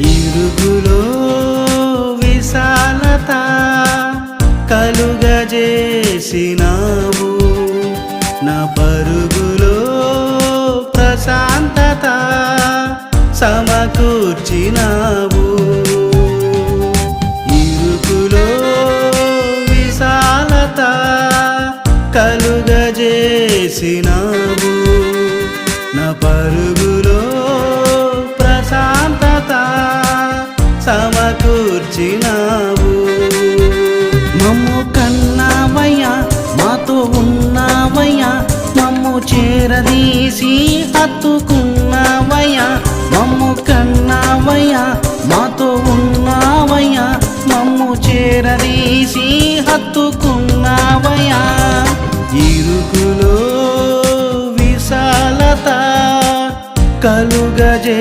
ఇరుగులో విశాలత కలుగజేసినావు. నా పరుగులో ప్రశాంతత సమకూర్చినావు. ఇరుగులో విశాలత కలుగజేసినావు. నా సమకూర్చినావు. మమ్ము కన్నావయ్యా మాతో ఉన్నావయ్యా మమ్ము చేరదీసి హత్తుకున్నావయ్యా మమ్ము కన్నావయ్యా మాతో ఉన్నావయ్యా మమ్ము చేరదీసి హత్తుకున్నావయ్యా ఇరుకులో విశాలత కలుగజేసినావు.